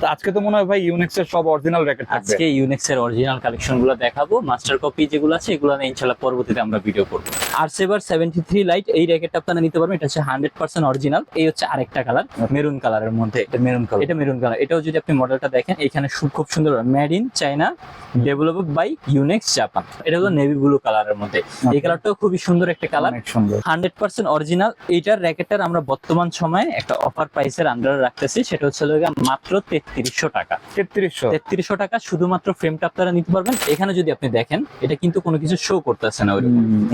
তো আজকে তো মনে হয় ভাই ইউনিক্স এর সব অরিজিনাল র্যাকেট থাকবে। আজকে ইউনিক্স এর অরিজিনাল কালেকশনগুলো দেখাবো। মাস্টার কপি যেগুলো আছে এগুলো নিয়ে ইনশাল্লাহ পরবর্তীতে আমরা ভিডিও করব। Arcsaber seventy three light এই র্যাকেটটা আপনারা নিতে পারবেন। এটা হচ্ছে হান্ড্রেড পার্সেন্ট অরিজিনাল এই হচ্ছে আরেকটা কালার মেরুন কালারের মধ্যে। এটা মেরুন কালার এটা মেরুন কালার এটাও যদি আপনি মডেলটা দেখেন এখানে খুব সুন্দর made in China developed by Yonex Japan এটা হলো নেভি ব্লু কালারের মধ্যে। এই কালারটাও খুবই সুন্দর একটা কালার হান্ড্রেড পার্সেন্ট অরিজিনাল এইটার র্যাকেটটার আমরা বর্তমান সময়ে একটা অফার প্রাইসের আন্ডারে রাখতেছি। সেটা হচ্ছে মাত্র তেত্রিশশো টাকা। তেত্রিশশো। তেত্রিশশো টাকা শুধুমাত্র ফ্রেমটা আপনারা নিতে পারবেন। এখানে যদি আপনি দেখেন এটা কিন্তু কোনো কিছু শো করতেছে না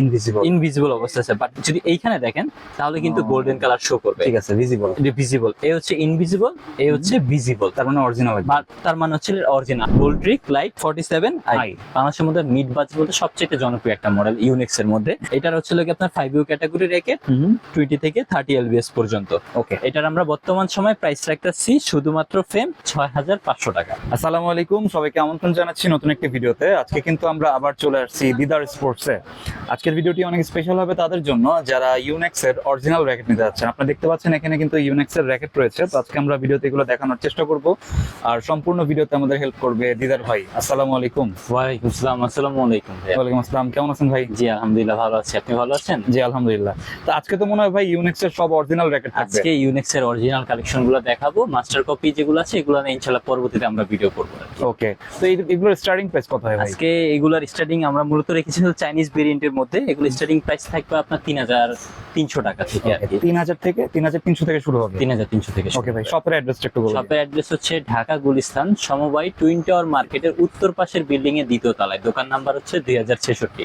ইনভিজিবল ইনভিজিবল অবস্থা আছে। বাট যদি এইখানে দেখেন তাহলে কিন্তু গোল্ডেন কালার শো করবে। ঠিক আছে ভিজিবল ভিজিবল এই হচ্ছে ইনভিজিবল এই হচ্ছে ভিজিবল তার মানে অরিজিনাল তার মানে হচ্ছে original Voltric light forty seven I. বাংলাদেশের মধ্যে মিড বাজ বলতে সবচেয়ে জনপ্রিয় একটা মডেল ইউনিক্স এর মধ্যে। এটার হচ্ছে লোক আপনার ফাইভ ইউ ক্যাটাগরি রেখে টোয়েন্টি থেকে থার্টি এলবিএস পর্যন্ত। ওকে এটার আমরা বর্তমান সময় প্রাইস রাখতেছি শুধুমাত্র ফ্রেম ছয় হাজার পাঁচশো টাকা। আসসালামু আলাইকুম সবাইকে আমন্ত্রণ জানাচ্ছি নতুন একটি ভিডিওতে। আজকে কিন্তু আমরা আবার চলে আসছি দিদার স্পোর্টসে। আজকের ভিডিওটি অনেক স্পেশাল হবে তাদের জন্য যারা ইউনেক্স এর অরিজিনাল র্যাকেট নিতে যাচ্ছেন। আপনারা দেখতে পাচ্ছেন এখানে কিন্তু ইউনেক্স এর র্যাকেট রয়েছে। তো আজকে আমরা ভিডিওতে এগুলো দেখানোর চেষ্টা করব। আর সম্পূর্ণ ভিডিওতে আমাদের হেল্প করবে দিদার ভাই। আসসালামু আলাইকুম। ওয়ালাইকুম আসসালাম আসসালামু আলাইকুম ভাইয়া। ওয়ালাইকুম আসসালাম কেমন আছেন ভাই? জি আলহামদুলিল্লাহ ভালো আছি। আপনি ভালো আছেন? জি আলহামদুলিল্লাহ। তো আজকে তো মনে হয় ভাই ইউনেক্স এর সব অরিজিনাল র্যাকেট থাকবে। আজকে ইউনিক্স এর অরিজিনাল কালেকশনগুলো দেখাবো। মাস্টার কপি যেগুলো আছে এগুলো নিয়ে পরবর্তীতে আমরা ভিডিও করব ওকে তো এগুলোর স্টার্টিং প্রাইস কত হয় আজকে এগুলার স্টার্টিং আমরা মূলত রেখেছি চাইনিজ ভেরিয়েন্টের মধ্যে। এগুলো স্টার্টিং প্রাইস থাকবে আপনার তিন হাজার তিনশো টাকা থেকে আর কি। তিন হাজার থেকে তিন হাজার তিনশো থেকে শুরু হবে। তিন হাজার তিনশো থেকে ওকে ভাই শপের অ্যাড্রেসটা একটু বলুন। শপের অ্যাড্রেস হচ্ছে ঢাকা গুলিস্তান সমবায় টুইন টাওয়ার মার্কেটের উত্তর পাশের বিল্ডিং এর দ্বিতীয় তলায়। দোকান নাম্বার হচ্ছে দুই হাজার ছেষট্টি।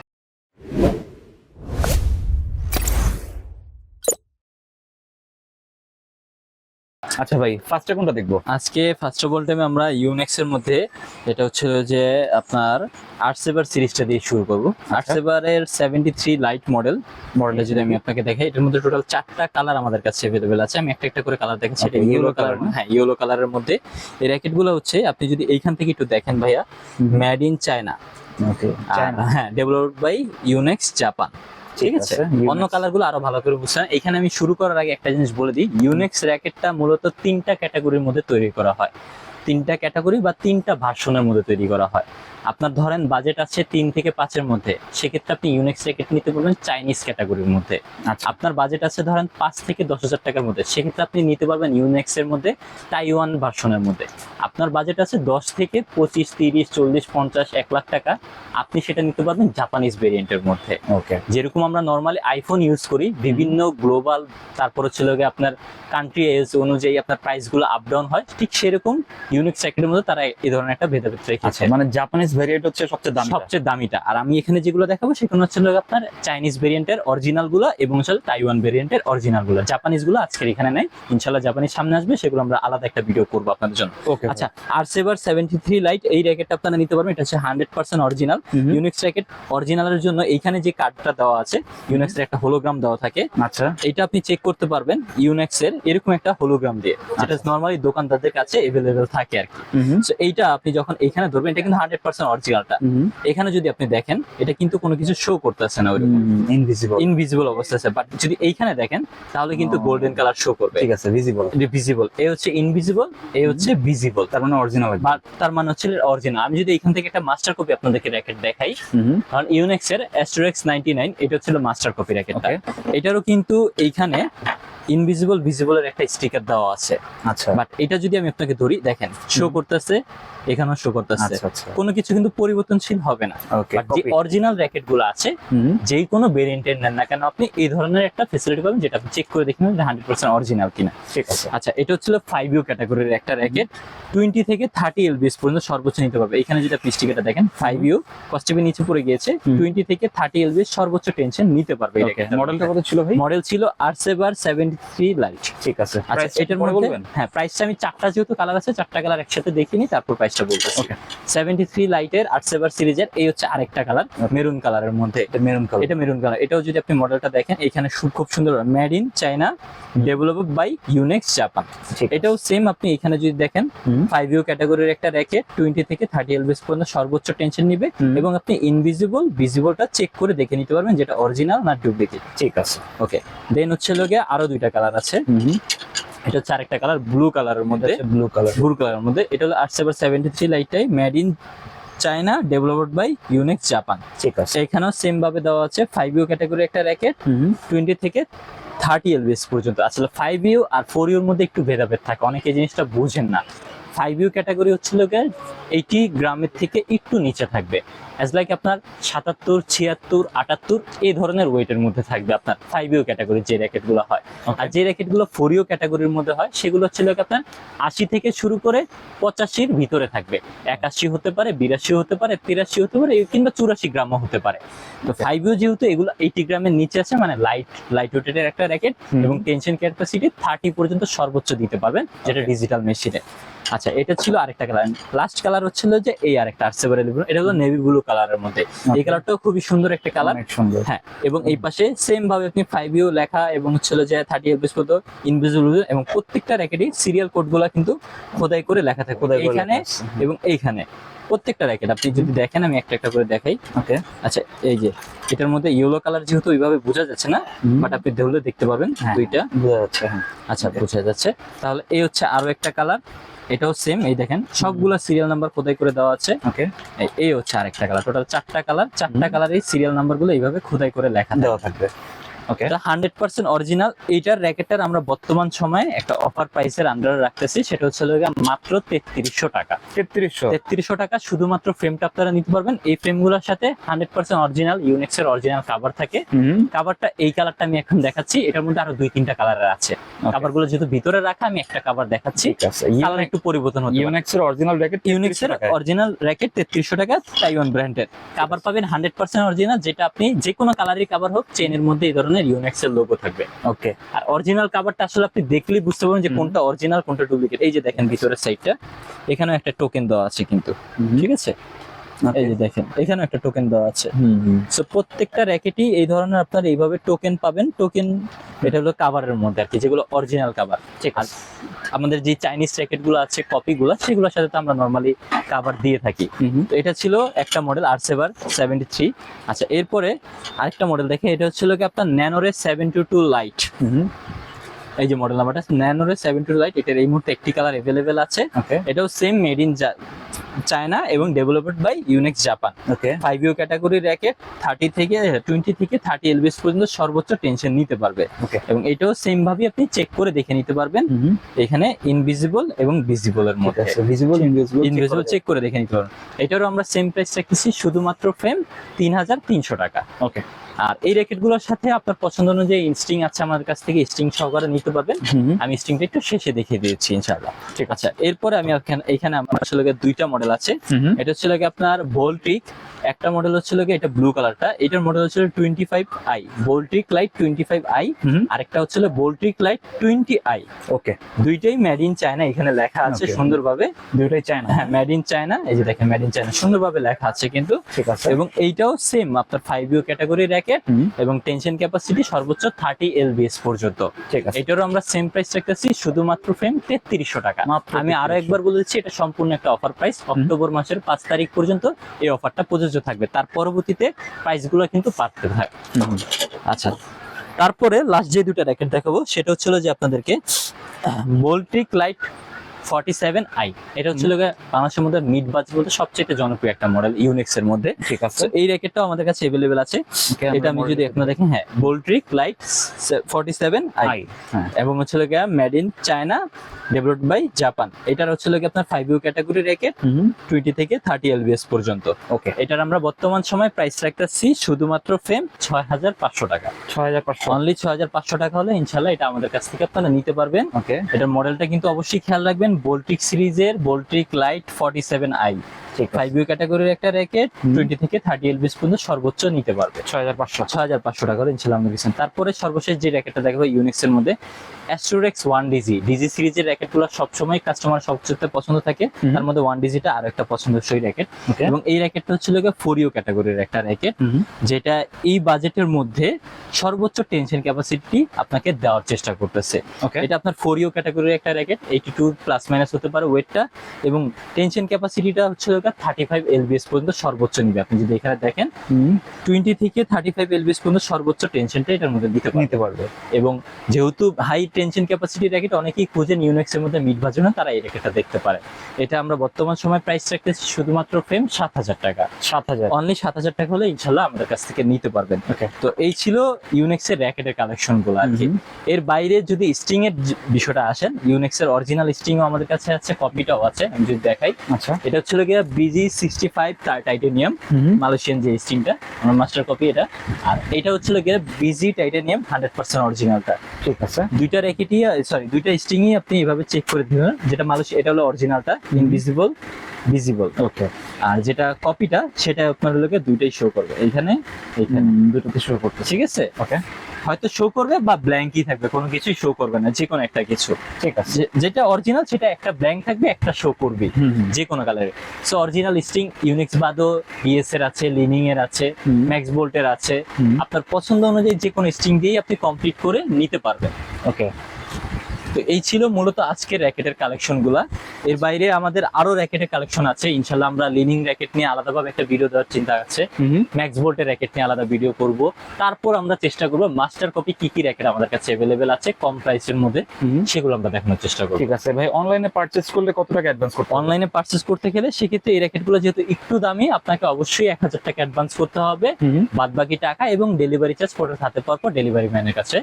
আচ্ছা ভাই ফার্স্টে কোনটা দেখব? আজকে ফার্স্ট অফ অল টাইমে আমরা ইউনেক্স এর মধ্যে এটা হচ্ছে যে আপনার আর্টসেভার সিরিজটা দিয়ে শুরু করব। আর্টসেভারের সেভেন্টি থ্রি লাইট মডেল মডেলটা যদি আমি আপনাকে দেখাই এটার মধ্যে টোটাল চারটা কালার আমাদের কাছে অ্যাভেলেবেল আছে। আমি একটা একটা করে কালার দেখাচ্ছি এটা ইয়েলো কালার না? হ্যাঁ ইয়েলো কালারের মধ্যে। এই র্যাকেটগুলো হচ্ছে আপনি যদি এইখান থেকে একটু দেখেন ভাইয়া মেড ইন চায়না ওকে হ্যাঁ ডেভেলপড বাই ইউনেক্স জাপান ঠিক আছে অন্য কালারগুলো আরও ভালো করে বুঝছেন। এখানে আমি শুরু করার আগে একটা জিনিস বলে দিই। ইউনেক্স র্যাকেটটা মূলত তিনটা ক্যাটাগরির মধ্যে তৈরি করা হয়। তিনটা ক্যাটাগরি বা তিনটা ভার্সনের মধ্যে তৈরি করা হয়। আপনার ধরেন বাজেট আছে তিন থেকে পাঁচের মধ্যে। সেক্ষেত্রে আপনি ইউনেক্স র্যাকেট নিতে পারবেন চাইনিজ ক্যাটাগরির মধ্যে। আচ্ছা। আপনার বাজেট আছে ধরেন পাঁচ থেকে দশ হাজার টাকার মধ্যে। সেক্ষেত্রে আপনি নিতে পারবেন ইউনেক্স এর মধ্যে তাইওয়ান ভার্সনের মধ্যে। আপনার বাজেট আছে দশ থেকে পঁচিশ তিরিশ চল্লিশ পঞ্চাশ এক লাখ টাকা। আপনি সেটা নিতে পারবেন জাপানিজ ভেরিয়েন্টের মধ্যে। ওকে যেরকম আমরা নর্মালি আইফোন ইউজ করি বিভিন্ন গ্লোবাল তারপর হচ্ছে আপনার কান্ট্রি এজ অনুযায়ী আপনার প্রাইসগুলো আপ ডাউন হয় ঠিক সেরকম ইউনিক সেক্টরের মধ্যে তারা এই ধরনের একটা ভেদাভেদ আচ্ছা রেখেছে মানে জাপানিজ ভেরিয়েন্ট হচ্ছে সবচেয়ে দামি সবচেয়ে দামিটা। আর আমি এখানে যেগুলো দেখাবো সেগুলো হচ্ছে আপনার চাইনিজ ভেরিয়েন্টের অরিজিনালগুলো এবং হচ্ছে তাইওয়ান ভেরিয়েন্টের অরিজিনালগুলো। জাপানিজগুলো আজকের এখানে নেই। ইনশাল্লাহ জাপানিজ সামনে আসবে সেগুলো আমরা আলাদা একটা ভিডিও করব আপনাদের জন্য। আচ্ছা Arcsaber seventy three light এই র্যাকেটটা আপনারা নিতে পারবেন এটা হচ্ছে hundred percent original Yonex racket অরিজিনালের জন্য এইখানে যে কার্ডটা দেওয়া আছে ইউনিক্স এর একটা হোলোগ্রাম দেওয়া থাকে। আচ্ছা। এটা আপনি চেক করতে পারবেন ইউনেক্স এর এরকম একটা হোলোগ্রাম দিয়ে যেটা নর্মালি দোকানদারদের কাছে এভেলেবেল থাকে। আর কি। So এইটা আপনি যখন এখানে ধরবেন এটা কিন্তু হান্ড্রেড পার্সেন্ট অরিজিনালটা এখানে যদি আপনি দেখেন এটা কিন্তু কোনো কিছু শো করতেছে না ইনভিজিবল ইনভিজিবল অবস্থা আছে। বাট যদি এইখানে দেখেন তাহলে কিন্তু গোল্ডেন কালার শো করবে। ঠিক আছে ভিজিবল ভিজিবল এই হচ্ছে ইনভিজিবল এই হচ্ছে ভিজিবল তার মানে অরিজিনাল তার মানে হচ্ছে অরিজিনাল আমি যদি এখান থেকে একটা মাস্টার কপি আপনাদেরকে র্যাকেট দেখাই কারণ ইউনেক্স এর অ্যাস্ট্রোএক্স নাইনটি নাইন এটা হচ্ছিল মাস্টার কপি র্যাকেটটা এটারও কিন্তু এইখানে ইনভিজিবল ভিজিবল এর একটা স্টিকার দেওয়া আছে। আচ্ছা। বাট এটা যদি আমি আপনাকে ধরি দেখেন শো করতেছে এখানেও শো করতেছে। আচ্ছা, আচ্ছা। কোনো কিছু কিন্তু পরিবর্তনশীল হবে না। যে অরিজিনাল র্যাকেটগুলো আছে যে কোনো ভেরিয়েন্টের নেন না কেন আপনি এই ধরনের একটা ফেসিলিটি পাবেন যেটা আপনি চেক করে দেখেন হান্ড্রেড পার্সেন্ট অরিজিনাল কিনা। ঠিক আছে। আচ্ছা এটা হচ্ছিল ফাইভ ইউ ক্যাটাগরির একটা র্যাকেট টোয়েন্টি থেকে থার্টি এলবিএস পর্যন্ত সর্বোচ্চ নিতে পারবে। এখানে যেটা পিস্টিকাটা দেখেন ফাইভ ইউ কস্টেপে নিচে পড়ে গিয়েছে। টোয়েন্টি থেকে থার্টি এলবিএস সর্বোচ্চ টেনশন নিতে পারবে মডেলটা কত ছিল ভাই? মডেল ছিল আর সেভার সেভেন 23 লাইট ঠিক আছে? আচ্ছা এটার মধ্যে হ্যাঁ প্রাইসটা আমি চারটা যেহেতু কালার আছে চারটা কালার একসাথে দেখিনি তারপর প্রাইসটা বলব ওকে 73 লাইটের আটসেভার সিরিজের এই হচ্ছে আরেকটা কালার মেরুন কালারের মধ্যে। এটা মেরুন কালার এটা মেরুন কালার এটাও যদি আপনি মডেলটা দেখেন এখানে খুব সুন্দর made in China develop by Yonex Japan এটাও সেম আপনি এখানে যদি দেখেন ফাইভ ইউ ক্যাটাগরির একটা র্যাকে টোয়েন্টি থেকে থার্টি এলবিএস পর্যন্ত সর্বোচ্চ টেনশন নিবে এবং আপনি ইনভিজিবল ভিজিবলটা চেক করে দেখে নিতে পারবেন যেটা অরিজিনাল না ডুপ্লিকেট ঠিক আছে। ওকে দেন হচ্ছে লোকে আরও দুই কালার আছে। এটা হচ্ছে আরেকটা কালার ব্লু কালারের মধ্যে। ব্লু কালার ব্লু কালারের মধ্যে। এটা হলো আট seven seventy three লাইটটাই made in China developed by Yonex Japan ঠিক আছে। এখানেও সেম ভাবে দেওয়া আছে ফাইভ ইউ ক্যাটাগরি একটা র্যাকেট টোয়েন্টি থেকে থার্টি এলবিএস পর্যন্ত। আসলে ফাইভ ইউ আর ফোর ইউর মধ্যে একটু ভেদাভেদ থাকে অনেকে জিনিসটা বুঝেন না। ফাইভ ইউ ক্যাটাগরি হচ্ছিল এইটি গ্রামের থেকে একটু নিচে থাকবে। অ্যাজ লাইক আপনার সাতাত্তর ছিয়াত্তর আটাত্তর এই ধরনের ওয়েটের মধ্যে থাকবে আপনার ফাইভ ইউ ক্যাটাগরির যে র্যাকেটগুলো হয়। আর যে র্যাকেটগুলো ফোর ইউ ক্যাটাগরির মধ্যে হয় সেগুলো হচ্ছিল আপনার আশি থেকে শুরু করে পঁচাশির ভিতরে থাকবে। একাশি হতে পারে বিরাশি হতে পারে তিরাশি হতে পারে কিংবা চুরাশি গ্রামও হতে পারে। তো ফাইভ ইউ যেহেতু এগুলো এইটি গ্রামের নিচে আছে মানে লাইট লাইট ওয়েটের একটা র্যাকেট এবং টেনশন ক্যাপাসিটি থার্টি পর্যন্ত সর্বোচ্চ দিতে পারবেন যেটা ডিজিটাল মেশিনে আচ্ছা এটা ছিল আরেকটা কালার লাস্ট কালার হচ্ছিল যে এই আরেকটা আর্সেভার এটা হলো নেভি ব্লু কালারের মধ্যে। এই কালারটাও খুবই সুন্দর একটা কালার সুন্দর। হ্যাঁ এবং এই পাশে সেম ভাবে আপনি ফাইভ ইউ লেখা এবং হচ্ছিল যে থার্টি এলবিস পর্যন্ত ইনভিজিবল এবং প্রত্যেকটা র্যাকেটই সিরিয়াল কোডগুলো কিন্তু খোদাই করে লেখা থাকে। খোদাই করে এখানে এবং এইখানে প্রত্যেকটা র্যাকেট আপনি যদি দেখেন আমি একটা একটা করে দেখাই। ওকে আচ্ছা এই যে এটার মধ্যে ইয়েলো কালার যেহেতু ওইভাবে বোঝা যাচ্ছে না বাট আপনি ধরলে দেখতে পাবেন হ্যাঁ। দুইটা। বোঝা যাচ্ছে হ্যাঁ। আচ্ছা বোঝা যাচ্ছে। তাহলে এই হচ্ছে আরও একটা কালার এটাও সেম এই দেখেন। সবগুলা সিরিয়াল নাম্বার খোদাই করে দেওয়া আছে? ওকে এই- হচ্ছে আরেকটা কালার টোটাল চারটা কালার চারটা কালার এই সিরিয়াল নাম্বারগুলো এইভাবে খোদাই করে লেখা দেওয়া থাকবে। এটা হান্ড্রেড পার্সেন্ট অরিজিনাল এইটার র্যাকেটটার আমরা বর্তমান সময়ে একটা অফার প্রাইসের আন্ডারে রাখতেছি। সেটা হচ্ছে মাত্র তেত্রিশশো টাকা। তেত্রিশশো। তেত্রিশশো টাকা শুধুমাত্র ফ্রেমটা আপনারা নিতে পারবেন। এই ফ্রেমগুলোর সাথে হান্ড্রেড পার্সেন্ট অরিজিনাল ইউনেক্স এর অরিজিনাল কাভার থাকে কাভারটা এই কালারটা আমি এখন দেখাচ্ছি। এটার মধ্যে আরও দুই তিনটা কালারের আছে। কাভারগুলো যেহেতু ভিতরে রাখা আমি একটা কাভার দেখাচ্ছি। কালার একটু পরিবর্তন পারে। ইউনেক্স এর অরিজিনাল র্যাকেট ইউনিক্স এর অরিজিনাল র্যাকেট তেত্রিশশো টাকা তাইওয়ান ব্র্যান্ডের কাভার পাবেন হান্ড্রেড পার্সেন্ট অরিজিনাল যেটা আপনি যে কোনো কালারের কাভার হোক চেনের মধ্যে এই ধরনের ইউনিক্স এর লোগো থাকবে। ওকে আর অরিজিনাল কাভারটা আসলে আপনি দেখলেই বুঝতে পারবেন যে কোনটা অরিজিনাল কোনটা ডুপ্লিকেট এই যে দেখেন ভিতরের সাইডটা এখানে একটা টোকেন দেওয়া আছে কিন্তু। ঠিক আছে? এই যে দেখেন এখানেও একটা টোকেন দেওয়া আছে। সো প্রত্যেকটা র্যাকেটই এই ধরনের আপনার এইভাবে টোকেন পাবেন। টোকেন এটা হলো কাভারের মধ্যে আর কি যেগুলো অরিজিনাল কাভার ঠিক আর আমাদের যে চাইনিজ র্যাকেটগুলো আছে কপি গুলো সেগুলোর সাথে তো আমরা নর্মালি কাভার দিয়ে থাকি। তো এটা ছিল একটা model Arcsaber seventy three আচ্ছা এরপরে আরেকটা মডেল দেখে এটা হচ্ছিল কি আপনার Nanoray seventy two light hmm এই যে মডেল নাম্বারটা ন্যানোরে সেভেন্টি টু লাইট এটার এই মুহূর্তে একটি কালার অ্যাভেলেবেল আছে। এটাও সেম মেড ইন চায়না এবং developed by Yonex Japan okay five U category racket thirty থেকে টোয়েন্টি থেকে থার্টি এলবিএস পর্যন্ত সর্বোচ্চ টেনশন নিতে পারবে। ওকে এবং এটাও সেম ভাবে আপনি চেক করে দেখে নিতে পারবেন। এখানে ইনভিজিবল এবং ভিজিবল এর মধ্যে। ভিজিবল ইনভিজিবল ইনভিজিবল চেক করে দেখে নিতে পারবেন। এটারও আমরা সেম প্রাইস রাখতেছি শুধুমাত্র ফ্রেম তিন হাজার তিনশো টাকা। ওকে আর এই র্যাকেটগুলোর সাথে আপনার পছন্দ অনুযায়ী স্ট্রিং আছে আমাদের কাছ থেকে স্ট্রিং সহকারে নিতে পারবেন। আমি স্ট্রিংটা একটু শেষে দেখিয়ে দিয়েছি ইনশাআল্লাহ। ঠিক আছে। এরপরে আমি এখানে আমার আসলে গিয়ে দুইটা মডেল আছে। এটা হচ্ছে লাগে আপনার ভোল্ট্রিক একটা মডেল হচ্ছে কি এটা ব্লু কালারটা এটার মডেল হচ্ছে twenty five I Voltric light twenty five I আরেকটা হচ্ছে Voltric light twenty I okay দুইটাই মেড ইন চায়না এখানে লেখা আছে সুন্দরভাবে। দুইটাই চায়না হ্যাঁ মেড ইন চায়না এই যে দেখেন মেড ইন চায়না সুন্দরভাবে লেখা আছে কিন্তু। ঠিক আছে। এবং এইটাও সেম আপনার ফাইভ ইউ ক্যাটাগরি র্যাকেট এবং টেনশন ক্যাপাসিটি সর্বোচ্চ থার্টি এলবিএস পর্যন্ত। ঠিক আছে। এটারও আমরা সেম প্রাইস রাখতেছি শুধুমাত্র ফ্রেম তেত্রিশশো টাকা। আমি আরও একবার বলে দিচ্ছি এটা সম্পূর্ণ একটা অফার প্রাইস অক্টোবর মাসের পাঁচ তারিখ পর্যন্ত এই অফারটা প্রযোজ্য থাকবে। তার পরবর্তীতে প্রাইসগুলো কিন্তু পারতে থাকে আচ্ছা তারপরে লাস্ট যে দুটা র্যাকেট দেখাবো সেটা হচ্ছিল যে আপনাদেরকে Voltric light forty seven I এটা হচ্ছিল গিয়ে বাংলাদেশের মধ্যে মিড বাজ বলতে সবচেয়ে জনপ্রিয় একটা মডেল ইউনিক্স এর মধ্যে। ঠিক আছে। এই র্যাকেটটাও আমাদের কাছে অ্যাভেলেবেল আছে। এটা আমি যদি আপনারা দেখেন হ্যাঁ Voltric light forty seven I এবং হচ্ছিল গিয়ে made in China developed by Japan এটার হচ্ছিল গিয়ে আপনার five U category racket twenty থেকে থার্টি এলবিএস পর্যন্ত। ওকে এটার আমরা বর্তমান সময় প্রাইস রাখতেছি শুধুমাত্র ফ্রেম ছয় হাজার পাঁচশো টাকা। ছয় হাজার পাঁচশো। অনলি ছয় হাজার পাঁচশো টাকা হলে ইনশাল্লাহ এটা আমাদের কাছ থেকে আপনারা নিতে পারবেন। ওকে এটার মডেলটা কিন্তু অবশ্যই খেয়াল রাখবেন। বোল্টিক সিরিজের Voltric light forty seven I five U ক্যাটাগরির একটা র্যাকেট টোয়েন্টি থেকে থার্টি এলবিস পর্যন্ত সর্বোচ্চ নিতে পারবে। ছয় হাজার পাঁচশো। ছয় হাজার পাঁচশো টাকা করে ইনশাল্লাহ আমরা দিচ্ছেন। তারপরে সর্বশেষ যে র্যাকেটটা দেখাবো ইউনিক্স এর মধ্যে অ্যাস্ট্রোরেক্স ওয়ান ডিজি ডিজি সিরিজের র্যাকেটগুলো সবসময় কাস্টমার সবচেয়ে পছন্দ থাকে। তার মধ্যে ওয়ান ডিজিটা আর একটা পছন্দসই র্যাকেট এবং এই র্যাকেটটা হচ্ছিল ফোর ইউ ক্যাটাগরির একটা র্যাকেট যেটা এই বাজেটের মধ্যে সর্বোচ্চ টেনশন ক্যাপাসিটি আপনাকে দেওয়ার চেষ্টা করতেছে। এটা আপনার ফোর ইউ ক্যাটাগরির একটা racket eighty two plus minus হতে পারে ওয়েটটা এবং টেনশন ক্যাপাসিটিটা হচ্ছে দরকার থার্টি ফাইভ এলবিএস পর্যন্ত সর্বোচ্চ নিবে। আপনি যদি এখানে দেখেন টোয়েন্টি থেকে থার্টি ফাইভ এলবিএস পর্যন্ত সর্বোচ্চ টেনশনটা এটার মধ্যে দিতে নিতে পারবে। এবং যেহেতু হাই টেনশন ক্যাপাসিটি র্যাকেট অনেকেই খুঁজেন ইউনেক্স এর মধ্যে মিড ভার্জন তারা এই র্যাকেটটা দেখতে পারে। এটা আমরা বর্তমান সময় প্রাইস রাখতেছি শুধুমাত্র ফ্রেম সাত হাজার টাকা। সাত হাজার। অনলি সাত হাজার টাকা হলে ইনশাল্লাহ আমাদের কাছ থেকে নিতে পারবেন। তো এই ছিল ইউনেক্স এর র্যাকেটের কালেকশনগুলো আর কি। এর বাইরে যদি স্ট্রিং এর বিষয়টা আসেন ইউনেক্স এর অরিজিনাল স্ট্রিংও আমাদের কাছে আছে কপিটাও আছে আমি যদি দেখাই। আচ্ছা। এটা হচ্ছিল গিয়ে BG sixty five titanium Malaysian যে স্ট্রিংটা আমার মাস্টার কপি এটা। আর এটা হচ্ছিল গিয়ে বিজি টাইটেনিয়াম হান্ড্রেড পার্সেন্ট অরিজিনালটা ঠিক আছে। দুইটা র্যাকেটই সরি দুইটা স্ট্রিংই আপনি এভাবে চেক করে দিবেন যেটা মালয়েশিয়া এটা হলো অরিজিনালটা ইনভিজিবল ভিজিবল ওকে আর যেটা কপিটা সেটা আপনার লোকে দুইটাই শো করবে। এইখানে এইখানে। দুটোতে শো করতে ঠিক আছে? ওকে হয়তো শো করবে বা ব্ল্যাঙ্কই থাকবে কোনো কিছুই শো করবে না যে কোনো একটা কিছু। ঠিক আছে। যেটা অরিজিনাল সেটা একটা ব্ল্যাঙ্ক থাকবে একটা শো করবে যে কোনো কালারে সো অরিজিনাল স্ট্রিং ইউনিক্স বাদও বিএস এর আছে লিনিং এর আছে। ম্যাক্স বোল্টের আছে। আপনার পছন্দ অনুযায়ী যে কোনো স্ট্রিং দিয়েই আপনি কমপ্লিট করে নিতে পারবেন। ওকে তো এই ছিল মূলত আজকের র্যাকেটের কালেকশনগুলা এর বাইরে আমাদের আরও র্যাকেটের কালেকশন আছে। ইনশাল্লাহ আমরা লিনিং র্যাকেট নিয়ে আলাদাভাবে একটা ভিডিও দেওয়ার চিন্তা আছে। ম্যাক্স ভোল্টের র্যাকেট নিয়ে আলাদা ভিডিও করব। তারপর আমরা চেষ্টা করব মাস্টার কপি কি কি র্যাকেট আমাদের কাছে অ্যাভেলেবেল আছে কম প্রাইসের মধ্যে সেগুলো আমরা দেখানোর চেষ্টা করব। ঠিক আছে ভাই অনলাইনে পারচেজ করলে কত টাকা অ্যাডভান্স করতে অনলাইনে পারচেস করতে গেলে সেক্ষেত্রে এই র্যাকেটগুলো যেহেতু একটু দামি আপনাকে অবশ্যই এক হাজার টাকা অ্যাডভান্স করতে হবে। বাদ বাকি টাকা এবং ডেলিভারি চার্জ প্রোডাক্ট হাতে পাওয়ার পর ডেলিভারি ম্যানের কাছে।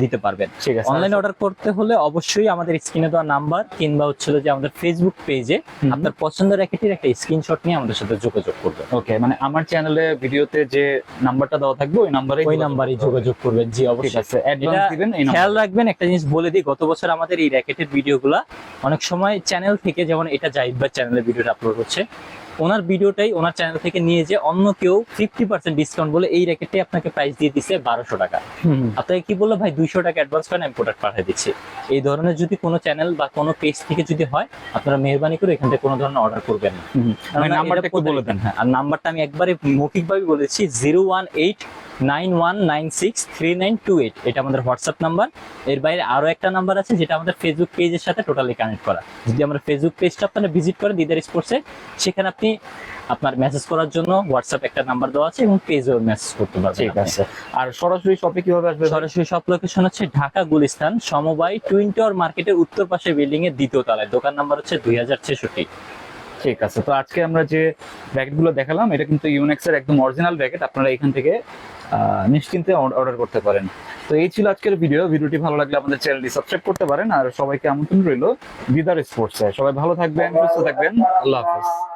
দিতে পারবেন। ঠিক আছে অনলাইনে অর্ডার করতে হলে অবশ্যই আমাদের স্ক্রিনে দেওয়া নাম্বার কিংবা হচ্ছিল যে আমাদের ফেসবুক পেজে। আপনার পছন্দের র্যাকেটের একটা স্ক্রিনশট নিয়ে আমাদের সাথে যোগাযোগ করবেন। ওকে মানে আমার চ্যানেলে ভিডিওতে যে নাম্বারটা দেওয়া থাকবে ওই নাম্বারে ওই নাম্বারে যোগাযোগ করবেন জি ঠিক অবশ্যই। আছে অ্যাডভান্স দিবেন এই খেয়াল রাখবেন একটা জিনিস বলে দিই গত বছর আমাদের এই র্যাকেটের ভিডিওগুলা অনেক সময় চ্যানেল থেকে যেমন এটা জাহিদ ভাই চ্যানেলে ভিডিওটা আপলোড হচ্ছে ওনার ভিডিওটাই ওনার চ্যানেল থেকে নিয়ে যে অন্য কেউ ফিফটি পার্সেন্ট ডিসকাউন্ট বলে এই র্যাকেটটাই আপনাকে প্রাইস দিয়ে দিচ্ছে বারোশো টাকা। আপনাকে কি বলল? ভাই দুইশো টাকা অ্যাডভান্স করেন আমি প্রোডাক্ট পাঠিয়ে দিচ্ছি। এই ধরনের যদি কোনো চ্যানেল বা কোনো পেজ থেকে যদি হয় আপনারা মেহরবানি করে এখান থেকে কোনো ধরনের অর্ডার করবেন না। নাম্বারটা একটু বলে দেন। হ্যাঁ আর নাম্বারটা আমি একবারে মৌখিকভাবে বলেছি zero one eight nine one nine six three nine two eight এটা আমাদের হোয়াটসঅ্যাপ নাম্বার। এর বাইরে আরও একটা নাম্বার আছে যেটা আমাদের ফেসবুক পেজের সাথে টোটালি কানেক্ট করা। যদি আমরা ফেসবুক পেজটা আপনারা ভিজিট করেন দিদার স্পোর্টসে সেখানে আপনি আপনার মেসেজ করার জন্য হোয়াটসঅ্যাপ একটা নাম্বার দেওয়া আছে এবং পেজেও মেসেজ করতে পারবেন ঠিক আছে। আর সরাসরি শপে কীভাবে আসবে? সরাসরি সব লোকেশন হচ্ছে ঢাকা গুলিস্তান সমবায় টুইন টাওয়ার মার্কেটের উত্তর পাশে বিল্ডিং এর দ্বিতীয় তলায়। দোকান নাম্বার হচ্ছে দুই হাজার ছেষট্টি। ঠিক আছে। তো আজকে আমরা যে র্যাকেটগুলো দেখালাম এটা কিন্তু ইউনেক্স এর একদম অরিজিনাল র্যাকেট আপনারা এখান থেকে নিশ্চিন্তে অর্ডার করতে পারেন। তো এই ছিল আজকের ভিডিও ভিডিওটি ভালো লাগলে আমাদের চ্যানেলটি সাবস্ক্রাইব করতে পারেন। আর সবাইকে আমন্ত্রণ রইল বিদার স্পোর্টস সবাই ভালো থাকবেন সুস্থ থাকবেন। আল্লাহ হাফেজ।